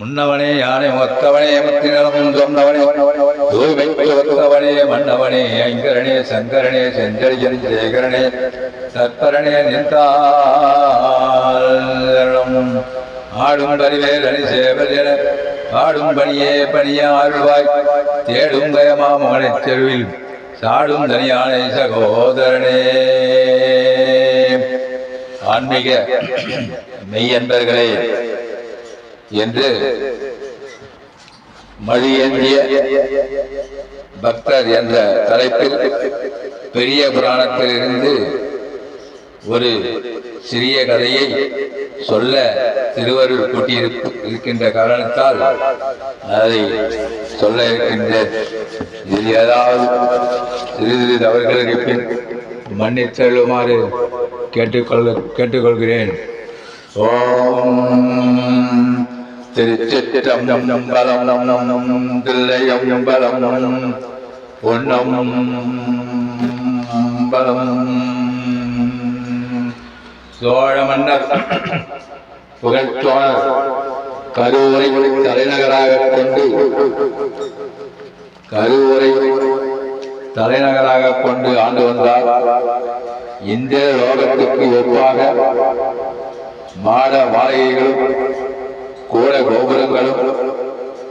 முன்னவனே யானை ஒத்தவனே முத்தினமும் சொன்னவனே ஒத்தவனே மன்னவனே ஐங்கரனே சங்கரனே செஞ்சரியன் சேகரனே தற்பரனே நின்றாளும் ஆடும் பரிவேலனி சேவல் என பாடும் பணியே பணிய ஆழ்வாய் தேடும் கயமாமனைச் செருவில் சாடும் தனியானை சகோதரனே. ஆன்மீக மெய்யன்பர்களே என்று மழியேந்திய பக்தர் என்ற தலைப்பில் பெரிய புராணத்திலிருந்து ஒரு சிறிய கதையை சொல்ல திருவருள் கூட்டியிருப்பு இருக்கின்ற காரணத்தால் அதை சொல்ல இருக்கின்ற இதில் ஏதாவது சிறு சிறு தவறுகள் இருப்பின் மன்னித்தள்ளுமாறு கேட்டுக்கொள் கேட்டுக்கொள்கிறேன். ஓம் திருச்சிற்றம்பலம் பலம் நம் நம் நம் தில்லையம் பலம் நம் பொன்னம் பலம் சோழ மன்னர் புகழ்ச்சோழர் கருவறை தலைநகராக கொண்டு கருவறை தலைநகராக கொண்டு ஆண்டு வந்தார் இந்த லோகத்துக்கு ஒப்பாக மாட மாளிகைகளும் கோட கோபுரங்களும்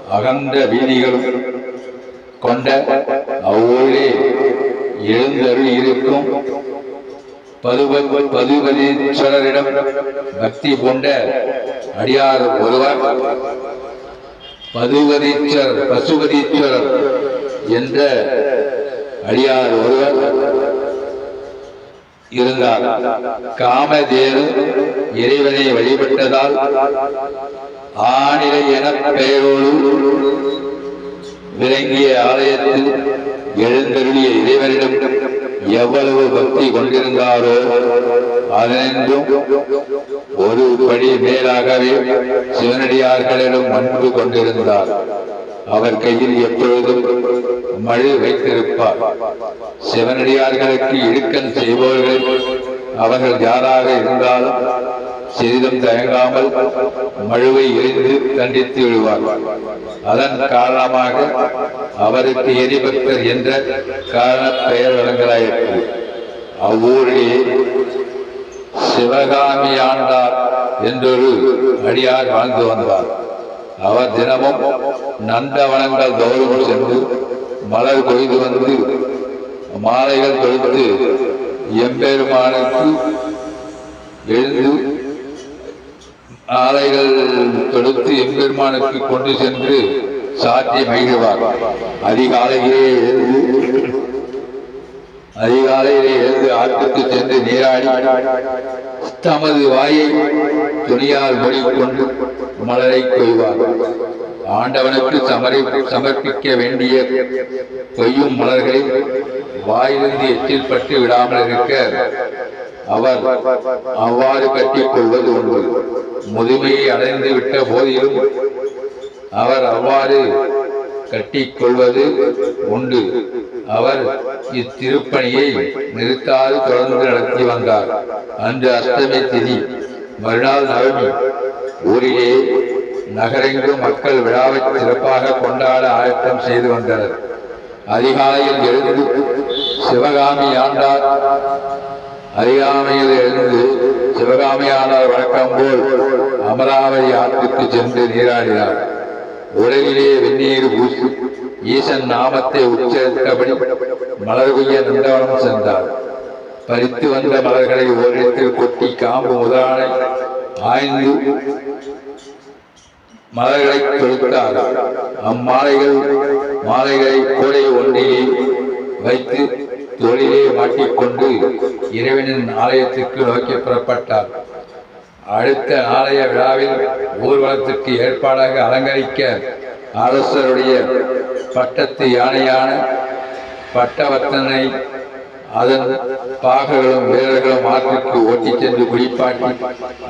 அகன்ற வீதிகளும் கொண்ட அவ்வூரிலே எழுந்தருள் இருக்கும் பதுபதீஸ்வரரிடம் பக்தி கொண்ட அடியார் ஒருவர் பதுபதீஸ்வரர் பசுபதீஸ்வரர் என்ற அடியார் ஒருவர் இருந்தார். காமதேனு இறைவனை வழிபட்டதால் ஆனிலை என பெயரோடு விளங்கிய ஆலயத்தில் எழுந்தருளிய இறைவனிடம் எவ்வளவு பக்தி கொண்டிருந்தாரோ அதென்றும் ஒரு படி மேலாகவே சிவனடியார்களிடம் அன்பு கொண்டிருந்தார். அவர் கையில் எப்பொழுதும் மழு வைத்திருப்பார். சிவனடியார்களுக்கு இடுக்கன் செய்பவர்கள் அவர்கள் யாராக இருந்தாலும் சிறிதும் தயங்காமல் மழுவை எரிந்து தண்டித்து விடுவார். அதன் காரணமாக அவருக்கு எரிபக்தர் என்ற காரண பெயர் வழங்கலாயிற்று. அவ்வூரிலே சிவகாமி ஆண்டார் என்றொரு அடியார் வாழ்ந்து வந்தார். அவர் தினமும் நந்தவனங்கள் தோறும் சென்று மலர் கொய்து வந்து மாலைகள் தொடுத்து எம்பெருமானுக்கு எழுந்து ஆலைகள் தொடுத்து எம்பெருமானுக்கு கொண்டு சென்று சாற்றி மகிழ்வார். அதிகாலையிலே எழுந்து அதிகாலையிலே எழுந்து ஆற்றுக்கு சென்று நீராடி தமது வாயை துணியால் மூடிக்கொண்டு மலரை கொய்வார் ஆண்டவனுக்கு சமரி சமர்ப்பிக்க வேண்டிய கொய்யும் மலர்களை வாயிலிருந்து எச்சில் பட்டு விடாமல் இருக்க அவர் அவ்வாறு கட்டிக் கொள்வது உண்டு. முதுமையை அடைந்து விட்ட போதிலும் அவர் அவ்வாறு கட்டிக் கொள்வது உண்டு. அவர் இத்திருப்பணியை நிறுத்தாது தொடர்ந்து நடத்தி வந்தார். அன்று அஷ்டமி திதி மறுநாள் நவமி. ஊரிலே நகரெங்கும் மக்கள் விழாவை சிறப்பாக கொண்டாட ஆயத்தம் செய்து வந்தனர். அதிகாலையில் எழுந்து சிவகாமி ஆண்டார். அறியாமையில் எழுந்து சிவகாமியானால் வழக்கம் போல் அமராவதி ஆற்றுக்கு சென்று நீராடினார். உலகிலே வெந்நீர் பூசி ஈசன் நாமத்தை உச்சரித்தபடி மலர் கொய்ய நந்தவனம் சென்றார். பறித்து வந்த மலர்களை ஓரிடத்தில் கொட்டி காம்பு முதலானை ஆய்ந்து மலர்களை தொழுத்தார். அம்மாலைகள் மாலைகளை கோடை ஒன்றிலே வைத்து தொழிலே மாட்டிக்கொண்டு இறைவனின் ஆலயத்திற்கு நோக்கி புறப்பட்டார். அடுத்த ஆலய விழாவில் ஊர்வலத்திற்கு ஏற்பாடாக அலங்கரிக்க அரசருடைய பட்டத்து யானையான பட்டவர்த்தனை அதன் பாகர்களும் வீரர்களும் ஆற்றுக்கு ஓட்டிச் சென்று குளிப்பாட்டி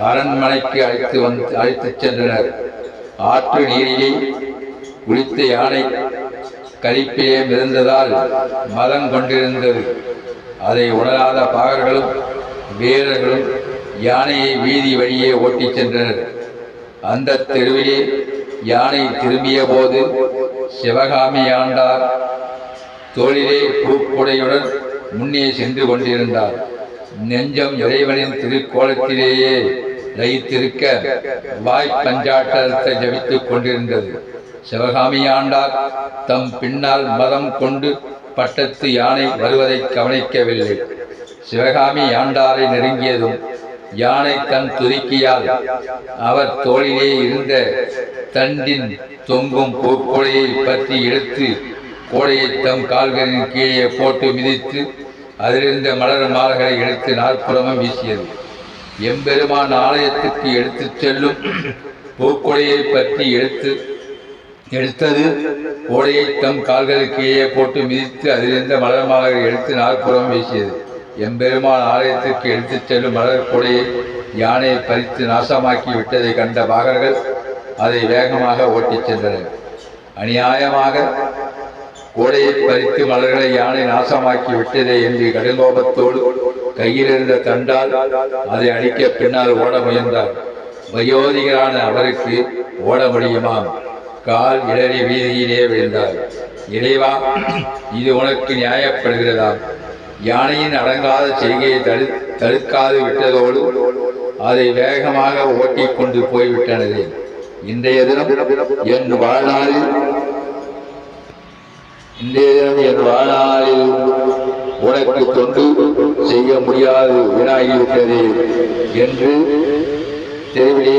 அரண்மனைக்கு அழைத்து வந்து அழைத்துச் சென்றனர். ஆற்று நீரிலே குளித்த யானை கழிப்பிலே மிதந்ததால் மதம் கொண்டிருந்தது. அதை உணராத பாகர்களும் வீரர்களும் யானையை வீதி வழியே ஓட்டிச் சென்றனர். அந்த தெருவிலே யானை திரும்பிய போது சிவகாமி ஆண்டார். தோளிலே பூக்குடையுடன் முன்னே சென்று கொண்டிருந்தார். நெஞ்சம் இறைவனின் திருக்கோலத்திலேயே லயித்திருக்க வாய் பஞ்சாட்டத்தை ஜபித்துக் கொண்டிருந்தது. சிவகாமி ஆண்டார் தம் பின்னால் மதம் கொண்டு பட்டத்து யானை வருவதை கவனிக்கவில்லை. சிவகாமி ஆண்டாரை நெருங்கியதும் யானை தன் துருக்கியால் அவர் தோளிலே இருந்த தண்டின் தொங்கும் பூக்கோடையை பற்றி எடுத்து கோடையை தம் கால்களின் கீழே போட்டு மிதித்து அதிலிருந்த மலர் மாலைகளை எடுத்து நாற்புறமும் வீசியது. எம்பெருமான் ஆலயத்துக்கு எடுத்துச் செல்லும் பூக்கொடையை பற்றி எடுத்து எடுத்தது. ஓடையை தம் கால்களுக்கு கீழே போட்டு மிதித்து அதிலிருந்த மலர் மாலைகளை எடுத்து நாற்புறம் வீசியது. எம்பெருமான் ஆலயத்திற்கு எடுத்துச் செல்லும் மலர் கொடையை யானையை பறித்து நாசமாக்கி விட்டதை கண்ட பாகர்கள் அதை வேகமாக ஓட்டிச் சென்றனர். அநியாயமாக கோடையை பறித்து மலர்களை யானை நாசமாக்கி விட்டதே என்று கடுங்கோபத்தோடு கையிலிருந்த தண்டால் அதை அடிக்க பின்னால் ஓட முயன்றார். வயோதிகரான அவருக்கு ஓட முடியுமா கால் இடறி வீதியிலே விழுந்தார். இறைவா இது உனக்கு நியாயப்படுகிறதா? யானையின் அடங்காத செய்கையை தடு தடுக்காது விட்டதோடு அதை வேகமாக ஓட்டிக் கொண்டு போய்விட்டனது இன்றைய தினம் என் வாழ்நாளில் இன்றைய தினம் என் வாழ்நாளில் உனக்கு தொண்டு செய்ய முடியாது வீணாகிவிட்டது என்று தெருவிலே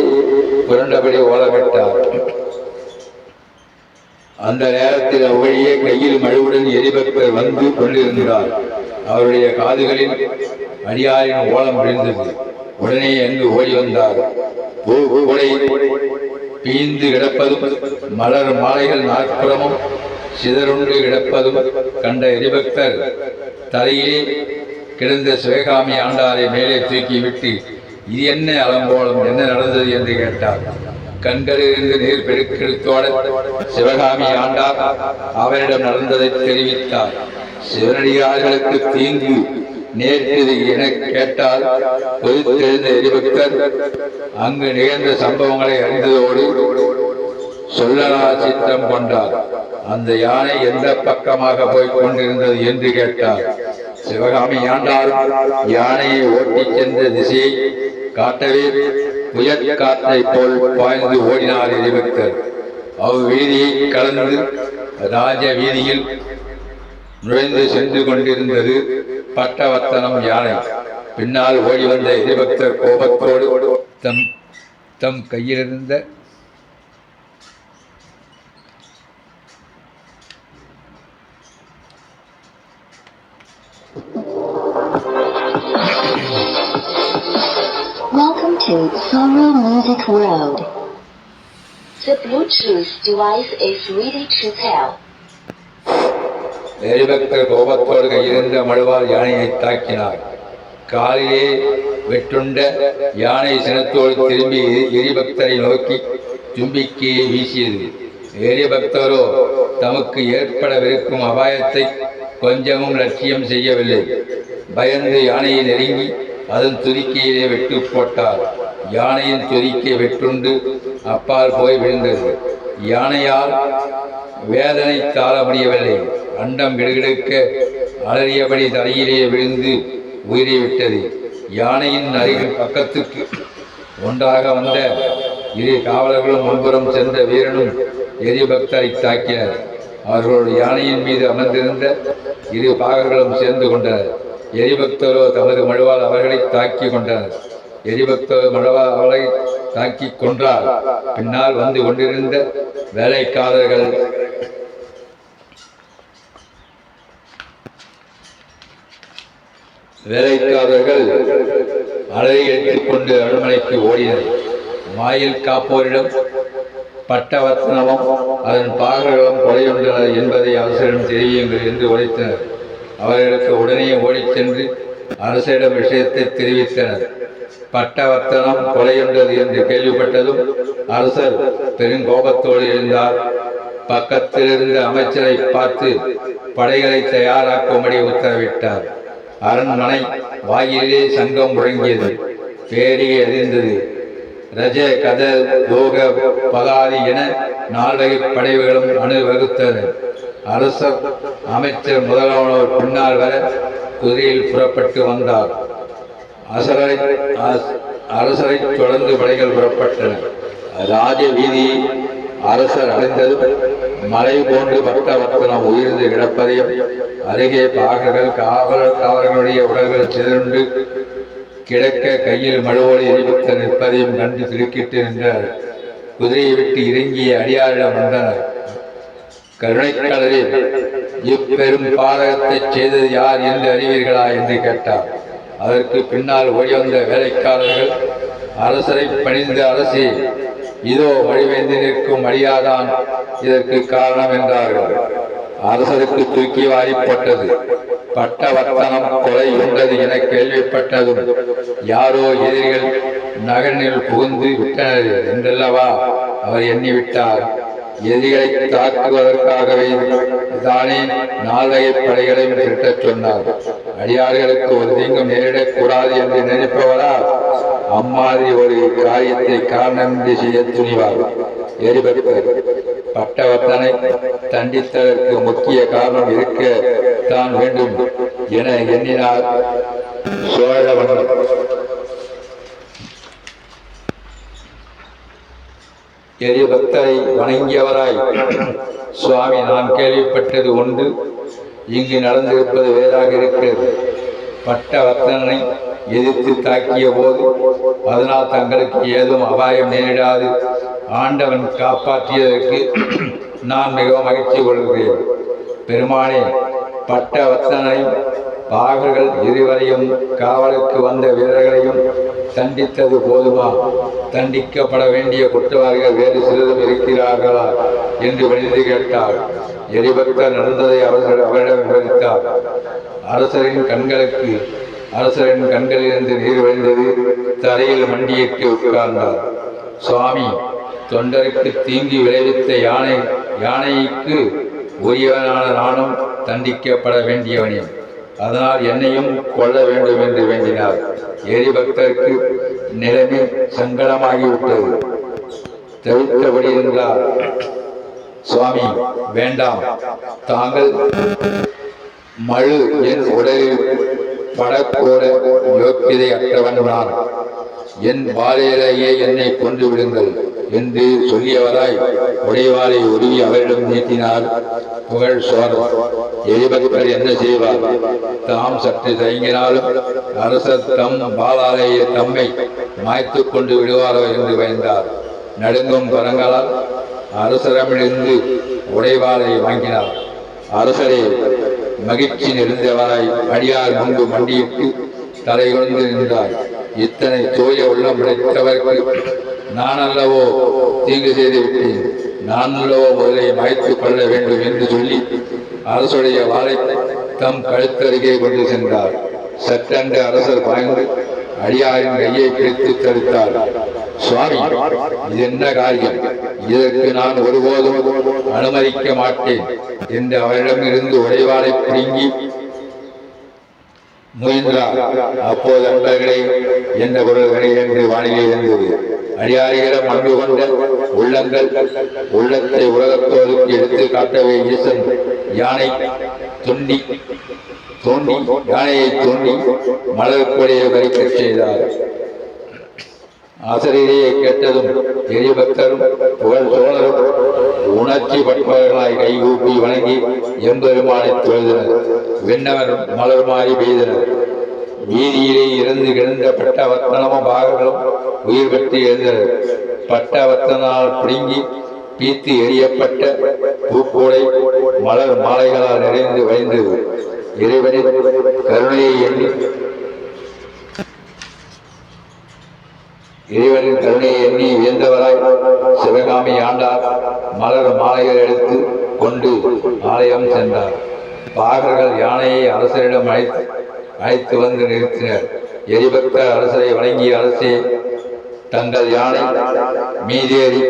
புரண்டபடி ஓலமிட்டார். அந்த நேரத்தில் அவ்வழியே கையில் மழுவுடன் எரிபக்தர் வந்து கொண்டிருந்தார். அவருடைய காதுகளில் அடியாரின் ஓலம் விழுந்தது. உடனே அங்கு ஓடி வந்தார். பூ பீந்து கிடப்பதும் மலர் மாலைகள் நாற்புறமும் சிதறுண்டு கிடப்பதும் கண்ட எரிபக்தர் தலையிலே கிடந்த சிவகாமி ஆண்டாரை மேலே தூக்கிவிட்டு இது என்ன அலங்கோலம்? என்ன நடந்தது? என்று கேட்டார். கண்களிலிருந்து நீர் பெருக்கெடுத்தோட சிவகாமி ஆண்டார். அவரிடம் நடந்ததை தெரிவித்தார். சிவனடியார்களுக்கு தீங்கு நேற்று என கேட்டால் பொதுத்தெழுந்த எரிபக்தர் அங்கு நிகழ்ந்த சம்பவங்களை அறிந்ததோடு சொல்லலா சித்தம் கொண்டார். அந்த யானை எந்த பக்கமாக போய் கொண்டிருந்தது என்று கேட்டார். சிவகாமி ஆண்டாள் யானையை ஓட்டிச் சென்ற திசையை காட்டவே புயற் காற்றை போல் பாய்ந்து ஓடினார் இறைபக்தர் அவ்வீதியை கலந்து ராஜ வீதியில் நுழைந்து சென்று கொண்டிருந்தது பட்டவர்த்தனம் யானை. பின்னால் ஓடி வந்த இறைபக்தர் கோபத்தோடு தம் தம் கையிலிருந்த to Suru Music World. The Bluetooth device is ready to pair. எரிபக்தர் கோபத்தோடு கையிலிருந்த மழுவால் யானையை தாக்கினார் காலிலே வெட்டுண்ட யானை சினத்தோடு திரும்பி எரிபக்தரை நோக்கி தும்பிக்கி வீசியது எரிபக்தரோ தமக்கு ஏற்படவிருக்கும் அபாயத்தை கொஞ்சமும் லட்சியம் செய்யவில்லை பயந்து யானையை நெருங்கி அதன் துதிக்கையிலே வெட்டு போட்டார் யானையின் துதிக்கை வெட்டுண்டு அப்பால் போய் விழுந்தது. யானையால் வேதனை தாழ முடியவில்லை அண்டம் கிடுகிடுக்க அலறியபடி தரையிலே விழுந்து உயிரை விட்டது. யானையின் அருகில் பக்கத்துக்கு ஒன்றாக வந்த இரு காவலர்களும் முன்புறம் சென்ற வீரனும் எரிபக்தரை தாக்கினர். அவர்களோடு யானையின் மீது அமர்ந்திருந்த இரு பாகர்களும் சேர்ந்து கொண்டனர். எரிபக்தரோ தமது மழுவால் அவர்களை தாக்கி கொண்டனர். எரிபக்தரோ மழுவால் தாக்கி கொன்றார். பின்னால் வந்து கொண்டிருந்த வேலைக்காரர்கள். வேலைக்காரர்கள் அலறி எடுத்துக்கொண்டு அருமனைக்கு ஓடினர். வாயில் காப்போரிடம் பட்டவர்த்தனமும் அதன் பாகர்களும் கொலையுண்டனர் என்பதை அரசரிடம் தெரியுங்கள் என்று உரைத்தனர் அவர்களுக்கு உடனே ஓடிச் சென்று அரசரிடம் விஷயத்தை தெரிவித்தனர். பட்டவர்த்தனம் கொலையுண்டது என்று கேள்விப்பட்டதும் அரசர் பெருங்கோபத்தோடு எழுந்தார். பக்கத்தில் இருந்த அமைச்சரை பார்த்து படைகளை தயாராக்கும்படி உத்தரவிட்டார். அரண்மனை வாயிலே சங்கம் முழங்கியது. பேரிகை எரிந்தது. ரஜ கத லோக பகாதி என நால்வகை படைவுகளும் அணிவகுத்தது அரசர் அமைச்சர் முதலானோர் பின்னால் வர குதிரையில் புறப்பட்டு வந்தார். அசரை அரசரை தொடர்ந்து படைகள் புறப்பட்டன. ராஜ வீதியை அரசர் அடைந்ததும் மலை போன்று பக்தவர்த்தனம் உயிர்ந்து கிடப்பதையும் அருகே பாகர்கள் காவலர் காவலர்களுடைய உடல்கள் சிதறுண்டு கிடக்க கையில் மழுவோடு எரிபக்த நிற்பதையும் கண்டு திருக்கிட்டு நின்றார். குதிரையை விட்டு இறங்கிய அடியாரிடம் வந்தனர். கருணைக்கடலில் இப்பெரும் பாதகத்தைச் செய்தது யார் என்று அறிவீர்களா? என்று கேட்டார். அதற்கு பின்னால் ஓடி வந்த வேலைக்காரர்கள் அரசரை பணிந்த அரசி இதோ வழிவேந்து நிற்கும் அடியாதான் இதற்கு காரணம் என்றார்கள். அரசருக்கு தூக்கி வாரிப்பட்டது. பட்ட வர்த்தனம் கொலை உண்டது என கேள்விப்பட்டதும் யாரோ எதிரிகள் நகரில் புகுந்து விட்டனர் என்றல்லவா? அவர் எண்ணிவிட்டார். எதிரிகளை தாக்குவதற்காகவே தானே நால்வகை படைகளையும் திரட்டச் சொன்னார். அடியார்களுக்கு ஒரு தீங்கும் நேரிடக்கூடாது என்று நினைப்பவரா அம்மாதிரி ஒரு காரியத்தை காரணமின்றி செய்ய துணிவார். எரிபக்தர் பட்டவர்த்தனை தண்டித்ததற்கு முக்கிய காரணம் இருக்க தான் வேண்டும் என எண்ணினார். சோழவன் எளிய பக்தரை வணங்கியவராய். சுவாமி நான் கேள்விப்பட்டது உண்டு இங்கு நடந்திருப்பது வேறாக இருக்கிறது. பட்ட வர்த்தனை எதிர்த்து தாக்கிய போது அதனால் தங்களுக்கு ஏதும் அபாயம் நேரிடாது. ஆண்டவன் காப்பாற்றியதற்கு நான் மிகவும் மகிழ்ச்சி கொள்கிறேன். பெருமானே பட்ட வர்த்தனை பாகர்கள் இருவரையும் காவலுக்கு வந்த வீரர்களையும் தண்டித்தது போதுமா? தண்டிக்கப்பட வேண்டிய குற்றவாளிகள் வேறு சிலரும் இருக்கிறார்களா? என்று வலிந்து கேட்டார் எரிபக்தர் நடந்ததை அவர்கள் அவரிடம் விவரித்தார். அரசரின் கண்களுக்கு அரசரின் கண்களிலிருந்து நீர் வழிந்தது தரையில் மண்டியிட்டு உட்கார்ந்தார். சுவாமி தொண்டருக்கு தீங்கி விளைவித்த யானை யானைக்கு உரியவனான நானும் தண்டிக்கப்பட வேண்டியவனே. அதனால் என்னையும் கொல்ல வேண்டும் என்று வேண்டினார். எரிபக்தருக்கு நிலைமை சங்கடமாகிவிட்டது. தவிர்த்தபடி இருந்தார். சுவாமி வேண்டாம். தாங்கள் மழு என் உடலில் படக்கோர யோக்கியதை அற்றவன் நான். என் வாழையிலேயே என்னை கொண்டு விடுங்கள் என்று சொல்லியவராய் உடைவாளை உருவி அவரிடம் நீட்டினார். புகழ் சோழர் எரிபக்தர் என்ன செய்வார்? தாம் சற்று தயங்கினாலும் அரசர் தம் பாலாலேயே தம்மை மாய்த்துக் கொண்டு விடுவாரோ என்று பயந்தார். நடுங்கும் கரங்களால் அரசரமிருந்து உடைவாளை வாங்கினார். அரசரே மகிழ்ச்சி நெருந்தவராய் அடியார் முன்பு மண்டியிட்டு தலைகுனிந்து நின்றார் இத்தனை தூய உள்ளம் படைத்தவர்கள் நான் அல்லவோ தீங்கு செய்து விட்டேன் நான் அல்லவோ முதலை மாய்த்து கொள்ள வேண்டும் என்று சொல்லி அரசுடைய வாழை தம் கழுத்தருகே கொண்டு சென்றார். சட்டென்று அரசர் பாய்ந்து அடியாரின் கையை பிடித்து தடுத்தார். சுவாமி இது என்ன காரியம்? இதற்கு நான் ஒருபோதும் அனுமதிக்க மாட்டேன் என்று அவரிடமிருந்து உடைவாளை பிடுங்கி முயன்றார் அப்போது அன்பர்களே என்ற குரல்களை என்று வானிலை இருந்தது அடியாரிகளிடம் அன்பு கொண்ட உள்ளங்கள் உள்ளத்தை உலகத்தோருக்கு எடுத்து காட்டவே ஈசன் யானை தொண்டி தோண்டி யானையை தோண்டி மலர் கொடியை வரிக்கச் செய்தார். ஆசிரியரையே கேட்டதும் பெரிய பக்தரும் புகழ் சோழரும் உணர்ச்சி பட்டவர்களாய் கைகூப்பி வணங்கி எம்பெருமானை தொழுதனர் விண்ணவர் மலர் மாறி பெய்தனர். வீதியிலே இறந்து கிடந்த பட்ட வர்த்தனமும் பாகங்களும் உயிர் பெற்று எழுந்தனர். பட்ட பட்டவர்த்தனால் பிடுங்கி பீத்து எரியப்பட்ட பூக்கூடை மலர் மாலைகளால் நிறைந்து வழிந்தது. இறைவனின் கருணையை எண்ணி இறைவனின் கருணையை எண்ணி வியந்தவராய் சிவகாமி ஆண்டார். மலர் மாலைகள் எடுத்து கொண்டு ஆலயம் சென்றார். பாகர்கள் யானையை அரசரிடம் அழைத்து அழைத்து வந்து நிறுத்தினர். எரிபக்த அரசரை வணங்கிய அரசே தங்கள் யானை மீதேறி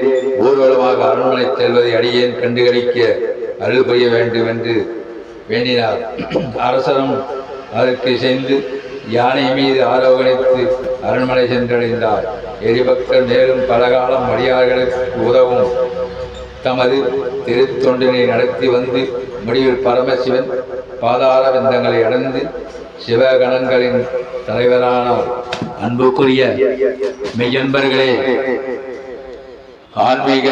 ஊர்வலமாக அரண்மனை செல்வதை அடியேன் கண்டுகளிக்க அருள் புரிய வேண்டும் என்று வேண்டினார். அரசரும் அதற்கு இசைந்து யானை மீது ஆரோகணித்து அரண்மனை சென்றடைந்தார். எரிபக்தர் மேலும் பலகாலம் அடியார்களுக்கு உதவும். தமது திருத்தொண்டினை நடத்தி வந்து முடிவில் பரமசிவன் பாதார விந்தங்களை அடைந்து சிவகணங்களின் தலைவரானார் அன்புக்குரிய மெய்யன்பர்களே ஆன்மீக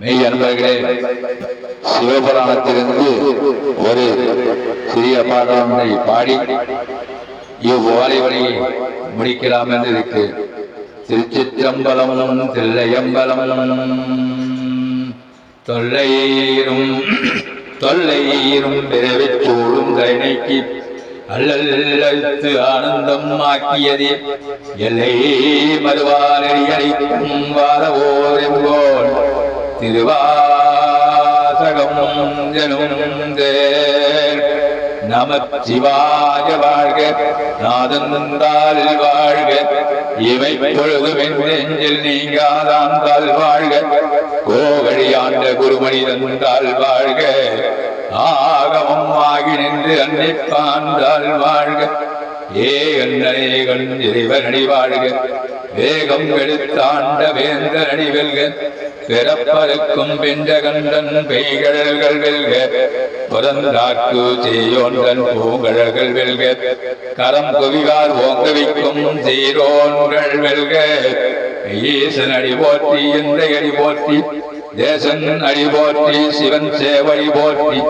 மெய் அன்பர்களே சிவபுராணத்திலிருந்து ஒரு சிறிய பாடலை பாடி இவ்வாலிவனை முடிக்கலாம் என்று இருக்கு. திருச்சிற்றம்பலம் தில்லையம்பலம் தொல்லையீரும் தொல்லையீரும் பிறவிச் சூழும் கருணைக்கு அல்லத்து ஆனந்தம் ஆக்கியதே. எல்லை அழைக்கும் வாரவோர் எங்கோள் திருவாசகம் ஜனும் தேர். நமச்சிவாய வாழ்க நாதந்தால் வாழ்க. இவை பொழுதும் என் நெஞ்சில் நீங்காதாந்தால் வாழ்க. கோகழி குருமணி தந்தால் வாழ்க. ஆகமம் ஆகி நின்று அன்னை பாண்டால் வாழ்க. ஏ கண்ணனே கண் இறைவனடி வாழ்க. வேகம் எடுத்தாண்ட வேந்தனடி வெல்க. பிறப்பருக்கும் பிண்டகண்டன் பெய்கழல்கள் வெல்க. புறந்தாக்கு செய்யோன்றன் பூங்கழல்கள் வெல்க. கரம் குவிவார் ஓங்கவிக்கும் சீரோன்கள் வெல்க. ஈசன் அடி போற்றி எந்த அடி போற்றி. தேசன் அடி போற்றி சிவன் சேவடி போற்றி.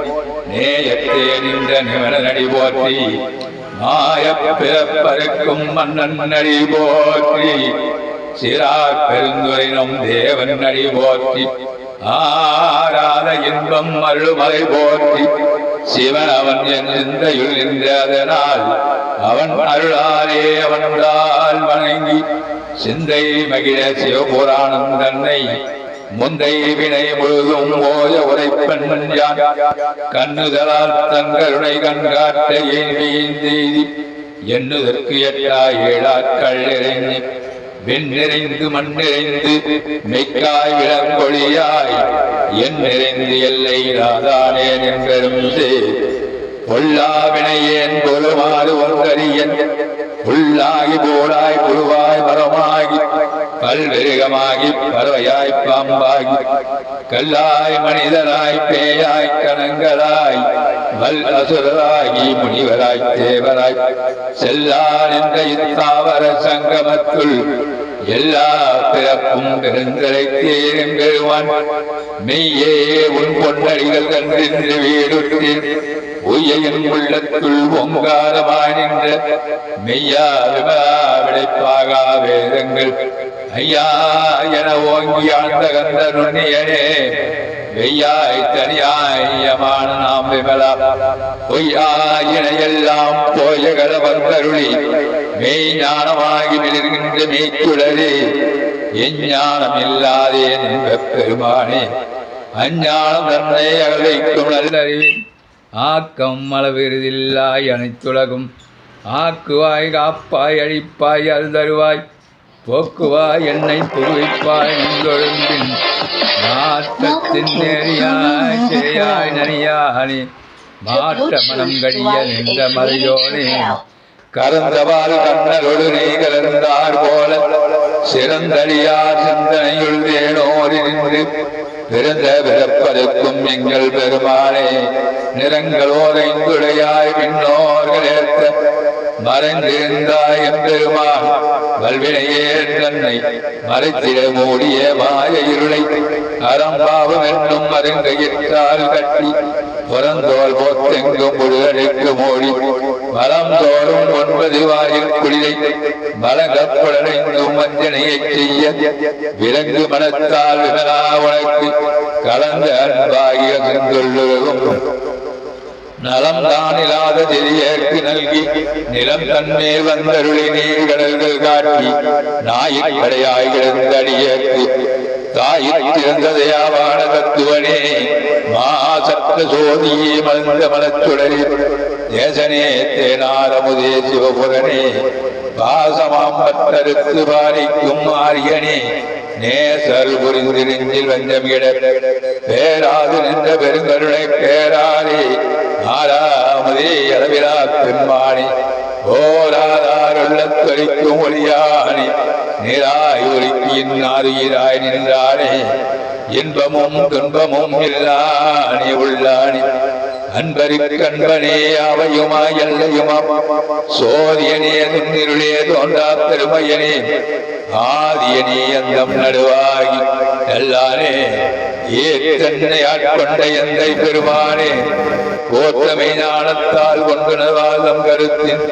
நேயத்தே நின்ற நிவனன் அடி போற்றி. மாய பிறப்பருக்கும் மன்னன் அடி போற்றி. சிறார் பெருந்துரைனம் தேவன் அடி போற்றி. ஆராத இன்பம் அருள்மலை போற்றி. சிவன் அவன் என் சிந்தையுள் நின்றதனால் அவன் அருளாலே அவன்தால் வணங்கி. சிந்தை மகிழ சிவபுராணம் தன்னை முந்தை வினை முழுதும் ஓய உரைப்பன் யான். கண்ணுதலால் தங்களுடைய கண்காட்ட ஏந்தி எண்ணுதற்கு எட்டா ஏழாக்கள் இறைஞ்சி. வெண் நிறைந்து மண் நிறைந்து மெய்க்காய் விளங்கொழியாய் என் நிறைந்து எல்லை ராதானே நின்றரும் பொல்லாவினையேன் பொருமாறு ஒன்றறியன் புல்லாகி போடாய் புழுவாய் மரமாகி பல்வேகமாகி பறவையாய் பாம்பாகி கல்லாய் மனிதராய் பேயாய் கணங்களாய் வல் அசுரராகி முனிவராய் தேவராய் செல்லான் என்ற இத்தாவர சங்கமத்துள் எல்லா பிறப்பும் பெருந்தரை தேரும் பெறுவான் மெய்யே உன் பொன்னடிகள் கண்டின்று வீடுற்றேன் உயையின் உள்ளத்துள் ஓங்காரமாய் நின்ற மெய்யா விமலா விளைப்பாகா வேதங்கள் ஐயா என ஓங்கி ஆழ்ந்த கந்த நுண்ணியனே வெய்யாய் தனியாயமான நாம் விமலா. பொய்யாயின எல்லாம் போய கலவந்தருளி மெய் ஞானமாகி மிளர்கின்ற மெய்க்குழலே. எஞ்ஞானம் இல்லாதே நின்ற பெருமானே அஞ்ஞானம் தன்னை அகலைக்கும் நல்லறிவின் ஆக்கம் அளவிருதில்லாய் அனைத்துலகும் ஆக்குவாய் காப்பாய் அழிப்பாய் அருள் தருவாய். போக்குவாய் என்னை புகுவிப்பாய் நின்றொழும்பின் நாட்டத்தின் நெறியாய் சேயாய் நனியானே மாற்ற மனம் கழிய நின்ற மறையோனே கறந்தவாறு கண்ணலொடு நீ கலந்தார் போல சிறந்தடியார் சிந்தனையுள் வேணோரி நின்று பிறந்த பிறப்பதற்கும் எங்கள் பெருமானே. நிறங்களோரைந்துடையாய் விண்ணோர்கள் ஏற்ற மறைந்திருந்தாய் எம்பெருமான் வல்வினையே தன்னை மறைத்திட மூடிய மாய இருளை அறம்பாவம் என்னும் மருங்கையிற்றால் கட்டி புறந்தோல் போத்தெங்கும் முழுகடைக்கு மூடி மலம் தோறும் ஒன்பது வாயில் குளிரை மலங்கப்புடனைந்தும் வஞ்சனையை செய்ய விலங்கு மனத்தால் விமலா உனக்கு கலந்த அன்பாகிய செந்துள்ளுலகும் நலம் தானில்லாத தெரியேற்கு நல்கி நிலம் தன்மேல் வந்தருளி நீர் கடல்கள் காட்டி நாயிற் கடையாய் கிடந்த அடியேற்கு தாயிற் திறந்ததையாவான தத்துவனே. மா சத்த சோதியே மலர்ந்த மலச்சுடரே தேசனே தேனாரமுதே சிவபுரனே பாசமாம் பத்தறுத்து பாரிக்கும் ஆரியனே. நேசல் புரிந்து நெஞ்சில் வஞ்சமிட பேராது நின்ற பெருங்கருணை பேராரே. ஆறாமதே அளவிலா பெண்மானே ஓராதாருள்ளத்தொழிக்கும் ஒளியானி. நீராய் ஒலிக்கின் ஆறுயிராய் நின்றானே. இன்பமும் துன்பமும் இல்லானி உள்ளானி. அன்பருக்கு அவையுமா அவையுமாய் எல்லையுமாம் சோதியனே துன்னிருளே தோன்றா பெருமையனே. ஆதியனே அந்தம் நடுவாகி எல்லானே ஏ தன்னை ஆட்கொண்ட எந்தை பெருமானே. போத்தமை ஞானத்தால் கொண்டுணர்வாதம் கருத்தின்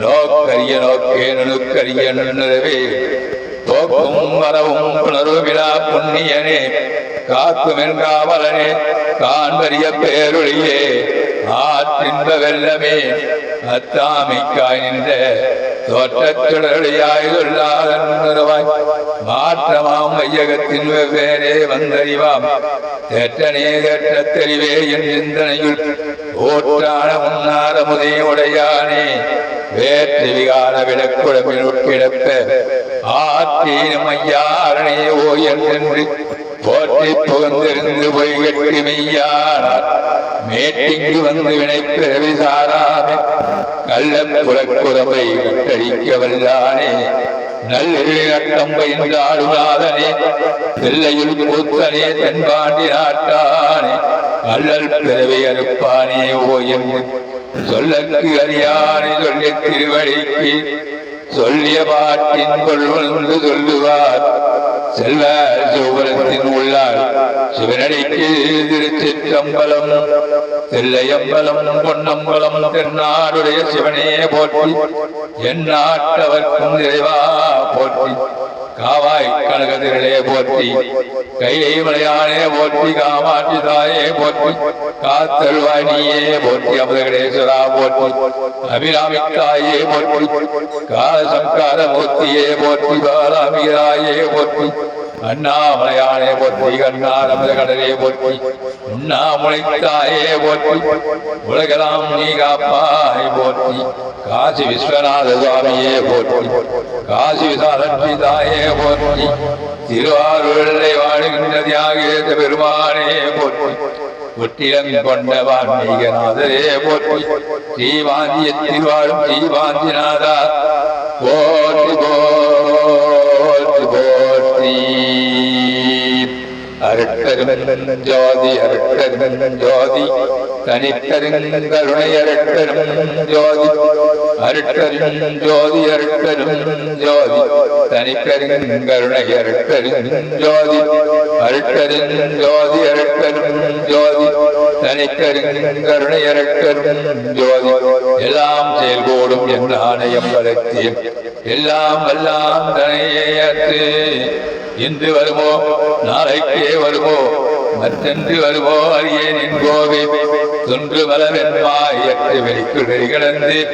நோக்கரிய நோக்கே நுணுக்கரிய நுணரவே போக்கும் வரவும் புணர்விழா புண்ணியனே காக்கும் என்காவலனே காண்பறிய பேருளியே ஆற்றின்ப வெள்ளமே அத்தாமிக்காய் நின்ற தோற்றச்சுடருடையாய் மாற்றமாம் மையகத்தின் வெவ்வேறே வந்தறிவாம். தேற்றனே தேற்ற தெரிவே என் சிந்தனையுள். ஓற்றான முன்னார முதே உடையானே வேற்று விகார விடக்குழம்பினுட் கிடப்ப. ஆற்றீனும் ஐயாரணே ஓ என்று போற்றி புகந்திருந்து போய் கட்டி மெய்யானார். மேட்டிங்கு வந்து வினை பிறவி சாராமே கள்ளம் புறக்குறமை கட்டடிக்க வல்லானே நல்லிழக்கம் பயின்றாடுநாதனே. பிள்ளையுள் கூத்தனே தென்பாண்டி நாட்டானே. அல்லல் பிறவி அறுப்பானே ஓ என்று சொல்லற்கு அறியானே சொல்லிய திருவடிக்கு. சொல்லிய பாட்டின் கொள்வந்து சொல்லுவார். செல்வ சிவபுரத்தின் உள்ளார். சிவனடிக்கு திருச்சிற்றம்பலம் தில்லையம்பலம் பொன்னம்பலம் தென்னாடுடைய சிவனே போற்றி என் நாட்டவர்க்கும் நிறைவா போற்றி காவாய் கனகதிரளே போற்றி கையை மலையானே போற்றி காமாட்சி தாயே போற்றி காத்தல்வாய் நீயே போற்றி அமுதகடேஸ்வரா போற்றி அபிராமிக்காயே போற்றி காலசங்கார மூர்த்தியே போற்றி பாலாமிகராயே போற்றி அண்ணாமலையானே போற்றி கண்ணார் அமுதகடலே போற்றி உண்ணாமுளைத்தாயே போற்றி உலகலாம் நீ காப்பாய் போற்றி காசி விஸ்வநாத சுவாமியே போற்றி காசி விசாலட்சி தாயே போற்றி திருவாரூரிலே வாழுகின்ற தியாகேத பெருமானே போற்றி ஒட்டிடம் கொண்ட வான்மீகநாதரே போற்றி ஸ்ரீவாந்தியத்தில் வாழும் ஸ்ரீவாந்திநாதா போ அரட்டரும் ஜோதி அரட்டரும் ஜோதி தனித்தருங்கருணை அரட்டரும் ஜோதி அரட்டரும் ஜோதி. அரட்டரும் ஜோதி தனித்தருங்கருணை அரட்டரும் ஜோதி அரட்டரும் ஜோதி அரட்டரும் ஜோதி தனித்தருங்கருணை அரட்டரும் ஜோதி எல்லாம் செயல்கூடும் என் ஆணையம் வளர்த்தேன் எல்லாம் வல்லாம் தனையேற்று இன்று வருமோ? நாளைக்கே வருமோ? மற்றென்று வருமோ? அறியேன் என்கோவே தொன்று எட்டு வெளிக்குடை கிடந்து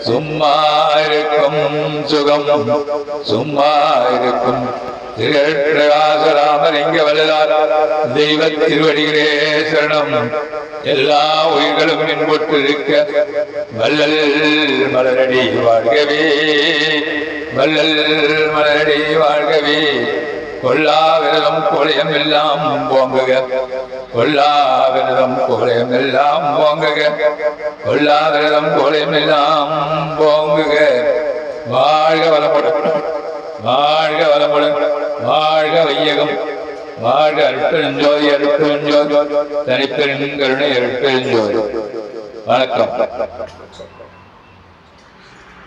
சும்மா இருக்கும் சுகம். சும்மா இருக்கும். திருப்பிரகாசராமலிங்க வல்லார் தெய்வ திருவடிகளே சரணம். எல்லா உயிர்களும் என்பொற்றிருக்க வள்ளல் மலரடி வாழ்கவே. வள்ளல் மலரடி வாழ்கவே. கொல்லா விரதம் கொலையம் எல்லாம் போங்குக கொல்லா விரதம் கொலையம் எல்லாம் போங்குக கொல்லா விரதம் கொலையம் எல்லாம் போங்குக வாழ்க வளமுடன். வாழ்க வளமுடன். வாழ்க வையகம். வாழ்க அருட்பெருஞ்சோதி அருட்பெருஞ்சோதி. தனிப்பெருங்கருணை அருட்பெருஞ்சோதி. வணக்கம்.